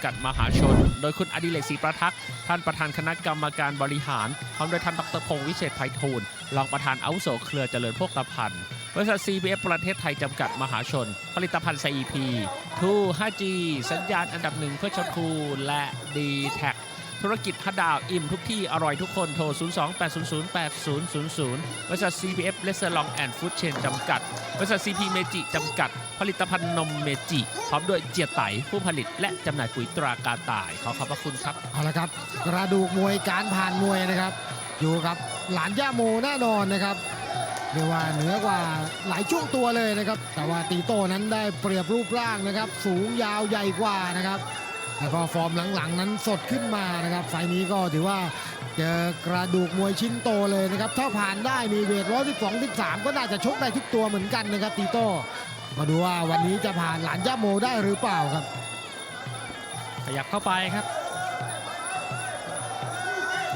ำกัดมหาชน โดยคุณอดิเลกศรีประทักษ์ท่านประธานคณะกรรมการบริหารพร้อมโดยท่านดรพงศ์วิเศษไพฑูรย์รองประธานอาวุโสเครือเจริญโภคภันธ์บริษัท CBF ประเทศไทยจำกัดมหาชน ผลิตภัณฑ์ CEP 2 5G สัญญาณอันดับหนึ่งเพื่อชนคูและ d t แท ธุรกิจฮัดดาว อิ่มทุกที่ อร่อยทุกคน โทร 028008000 บริษัท CPF เลสเซอร์ลองแอนด์ฟู้ดเชนจำกัด บริษัท CP เมจิจำกัด ผลิตภัณฑ์นมเมจิ พร้อมด้วยเจียไตผู้ผลิตและจำหน่ายปุ๋ยตรากาต่าย ขอขอบพระคุณครับ เอาละครับ กระดูกมวยการผ่านมวยนะครับ อยู่กับหลานย่าโมแน่นอนนะครับเรียกว่าเหนือกว่าหลายช่วงตัวเลยนะครับ แต่ว่าตีโต้นั้นได้เปรียบรูปร่างนะครับ สูงยาวใหญ่กว่านะครับ แล้วก็ฟอร์มหลังๆ นั้นสดขึ้นมานะครับไฟล์นี้ก็ถือว่าเจอกระดูกมวยชิ้นโตเลยนะครับ ถ้าผ่านได้มีเวท112 13ก็น่าจะชกได้ทุกตัวเหมือนกันนะครับตีโต้มาดูว่าวันนี้จะผ่านหลานย่าโมได้หรือเปล่าครับ ขยับเข้าไปครับ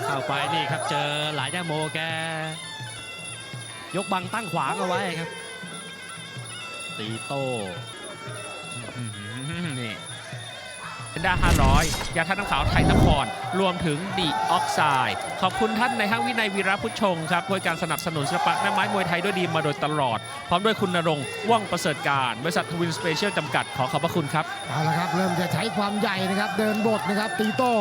เข้าไปนี่ครับเจอหลายย่าโมแก ยกบังตั้งขวางเอาไว้ครับตีโต้อื้อหือนี่ เอนด้า500 ยาท่าน้ำขาวไทยนคร รวมถึงดีออกไซด์ขอบคุณท่านในห้างวินัยวีระพุชงครับด้วยการสนับสนุนศิลปะแม่ไม้มวยไทยด้วยดีมาโดยตลอด พร้อมด้วยคุณนรงค์ว่องประเสริฐการ บริษัททวินสเปเชียลจำกัดขอขอบพระคุณครับ เอาละครับ เริ่มจะใช้ความใหญ่นะครับ เดินบทนะครับ ตีโต้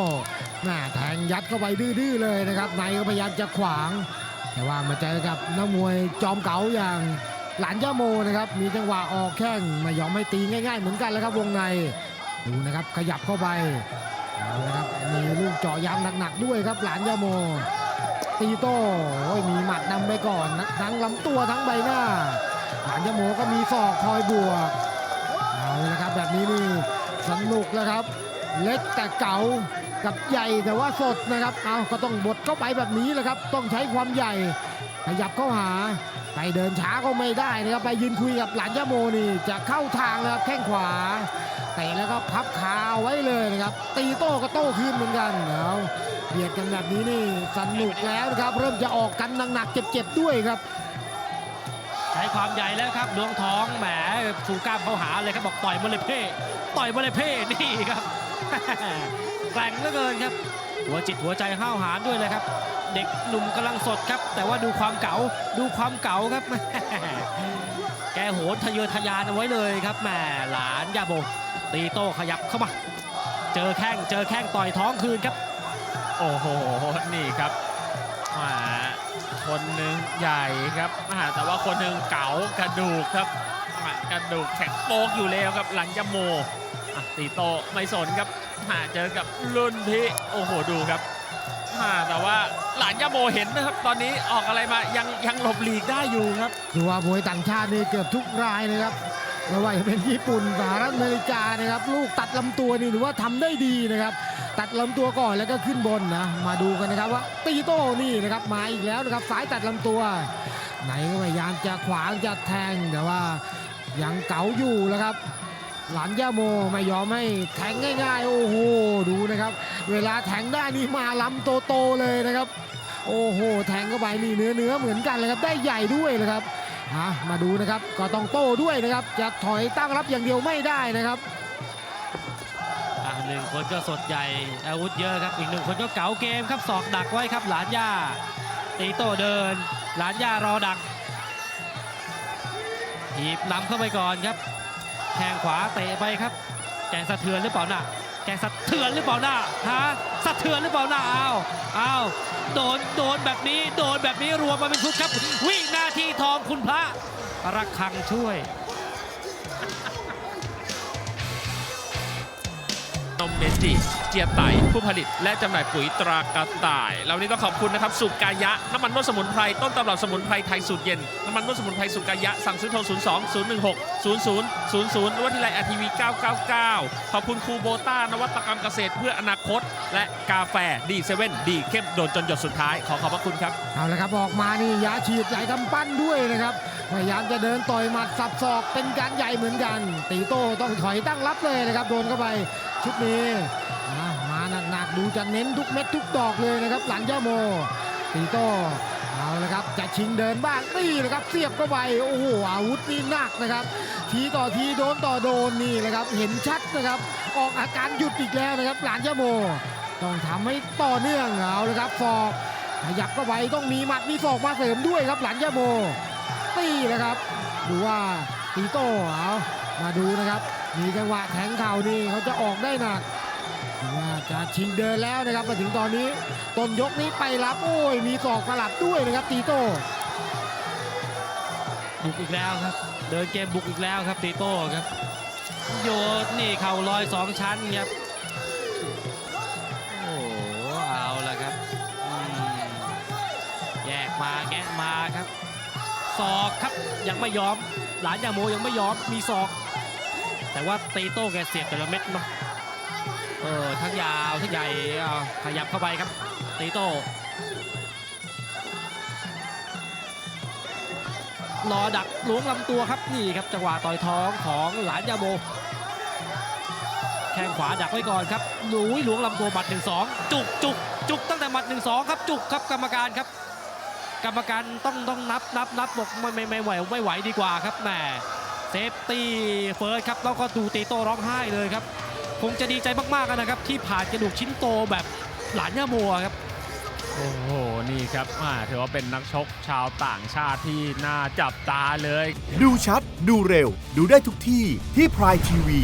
แม่แทงยัดเข้าไปดื้อๆเลยนะครับในก็พยายามจะขวาง แต่ว่ามาเจอกับนักมวยจอมเก๋าอย่างหลานย่าโมนะครับมีจังหวะออกแข้งไม่ยอมไม่ตีง่าย ๆ เหมือนกันแล้วครับวงใน ดูนะครับขยับเข้าไปเอาละครับมีลูกเจาะยางหนักๆด้วยครับหลานย่าโม ตีโต้โอ้ยมีหมัดนำไปก่อนนะทั้งลำตัวทั้งใบหน้า หลานย่าโมก็มีศอกคอยบวกเอาละครับแบบนี้นี่สนุกแล้วครับ เล็กแต่เก๋ากับใหญ่แต่ว่าสดนะครับ เอาก็ต้องบดเข้าไปแบบนี้แหละครับ ต้องใช้ความใหญ่ ขยับเข้าหา ไปเดินช้าก็ไม่ได้นะครับไปยืนคุยกับหลานย่าโมนี่จะเข้าทางนะครับแข้งขวาเตะแล้วก็พับขาไว้เลยนะครับ ตีโต้ก็โต้คืนเหมือนกันเอาเบียดกันแบบนี้นี่สนุกแล้วนะครับ เริ่มจะออกกันหนักๆเจ็บๆด้วยครับใช้ความใหญ่แล้วครับดวงท้องแหมชูกล้ามเข้าหาเลยครับบอกต่อยมาเลยเพ่ต่อยมาเลยเพ่นี่ครับ กร่งเหลือเกินครับ หัวจิตหัวใจห้าวหาญด้วยเลยครับ เด็กหนุ่มกำลังสดครับ แต่ว่าดูความเก๋าดูความเก๋าครับ แกโหนทะเยอทะยานเอาไว้เลยครับแหมหลานยาโบตีโต้ขยับเข้ามา เจอแข้งเจอแข้งต่อยท้องคืนครับ โอ้โหนี่ครับแหมาคนหนึ่งใหญ่ครับแหมาแต่ว่าคนหนึ่งเก๋ากระดูกครับกระดูกแข็งโป๊กอยู่แล้วครับหลังยาโม ตีโตไม่สนครับหาเจอกับรุ่นพี่โอ้โหดูครับแต่ว่าหลานยาโมเห็นนะครับ ตอนนี้ออกอะไรมายังยังหลบหลีกได้อยู่ครับดูว่ามวยต่างชาตินี่เกือบทุกรายนะครับไม่ว่าจะเป็นญี่ปุ่นสหรัฐอเมริกานะครับ ลูกตัดลำตัวนี่ถือว่าทำได้ดีนะครับ ตัดลำตัวก่อนแล้วก็ขึ้นบนนะ มาดูกันนะครับว่าตีโต้นี่นะครับมาอีกแล้วนะครับสายตัดลำตัว ไหนก็พยายามจะขวางจะแทงแต่ว่ายังเก๋าอยู่แล้วครับ หลานย่าโมไม่ยอมให้แทงง่ายๆ โอ้โห ดูนะครับ เวลาแทงได้นี่มาล้ำโตๆเลยนะครับ โอ้โห แทงเข้าไปนี่เนื้อเนื้อเหมือนกันเลยครับ ได้ใหญ่ด้วยนะครับมาดูนะครับ ก็ต้องโต้ด้วยนะครับ จะถอยตั้งรับอย่างเดียวไม่ได้นะครับอะหนึ่งคนก็สดใหญ่อาวุธเยอะครับ อีกหนึ่งคนก็เก๋าเกมครับศอกดักไว้ครับหลานย่า ตีโต้เดิน หลานย่ารอดักหีบนำเข้าไปก่อนครับ แข้งขวาเตะไปครับ แกงสะเทือนหรือเปล่าน่ะแกงสะเทือนหรือเปล่าน่ะฮะสะเทือนหรือเปล่าน่ะอ้าวอ้าวโดนโดนแบบนี้โดนแบบนี้รวมมาเป็นชุดครับ วิ่งหน้าที่ทองคุณพระระฆังช่วยนมเมจิเจียไตผู้ผลิตและจำหน่ายปุ๋ยตรากระต่ายเรานี้ต้องขอบคุณนะครับสุกายะน้ำมันนวดสมุนไพรต้นตำรับสมุนไพรไทยสูตรเย็นน้ำมันนวดสมุนไพรสุกายะสั่งซื้อโทร 02 016 00 00ว่าทีไลอาทีวี 999 ขอบคุณครูโบต้านวัตกรรมเกษตรเพื่ออนาคต และกาแฟดีเซเว่นดีเข้มโดนจนหยดสุดท้าย ขอขอบพระคุณครับ เอาละครับ ออกมานี่ยาฉีดใหญ่กำปั้นด้วยนะครับ พยายามจะเดินต่อยหมัดสับศอกเป็นการใหญ่เหมือนกัน ตีโต้ต้องถอยตั้งรับเลยนะครับ โดนเข้าไปชุดนี้มาหนักๆดูจะเน้นทุกเม็ดทุกดอกเลยนะครับ หลังย่าโมตีโต้ เอาละครับจะชิงเดินบ้างนี่เลยครับเสียบเข้าไปโอ้โหอาวุธนี่หนักนะครับ ทีต่อทีโดนต่อโดนนี่เลยครับเห็นชัดนะครับ ออกอาการหยุดอีกแล้วนะครับ หลานยาโม ต้องทำให้ต่อเนื่องเอาลยครับฟอกขยับเข้าไปต้องมีหมัดมีศอกมาเสริมด้วยครับหลานยาโมตีเลยครับดูว่าตีโต้เอามาดูนะครับ มีจังหวะแทงเข่านี่เขาจะออกได้หนัก ดูว่าจะชิงเดินแล้วนะครับมาถึงตอนนี้ต้นยกนี้ไปรับโอ้ยมีศอกสลับด้วยนะครับตีโต้บุกอีกแล้วครับ เดินเกมบุกอีกแล้วครับตีโต้ครับ โยนนี่เข่าลอยสองชั้นครับโอ้โหเอาละครับแยกมาแงะมาครับศอกครับยังไม่ยอม หลานยาโมยังไม่ยอมมีศอก แต่ว่าตีโต้แกเสียบแต่ละเม็ดเนาะ เออทั้งยาวทั้งใหญ่เอาขยับเข้าไปครับ ตีโต้รอดักล้วงลำตัวครับนี่ครับจังหวะต่อยท้องของหลานยาโมแข้งขวาดักไว้ก่อนครับหลุยล้วงลำตัวหมัดหนึ่งสองจุกจุกจุกตั้งแต่หมัดหนึ่งสองครับ จุกครับกรรมการครับ กรรมการต้องต้องนับนับนับบอกไม่ไม่ไม่ไหวไม่ไหวดีกว่าครับแหมเซฟตี้เฟิร์สครับแล้วก็ดูตีโต้ร้องไห้เลยครับ คงจะดีใจมากๆนะครับ ที่ผ่านกระดูกชิ้นโตแบบหลานยาโมครับ โอ้โห นี่ครับอ่าถือว่าเป็นนักชกชาวต่างชาติที่น่าจับตาเลย ดูชัด ดูเร็ว ดูได้ทุกที่ที่พรายทีวี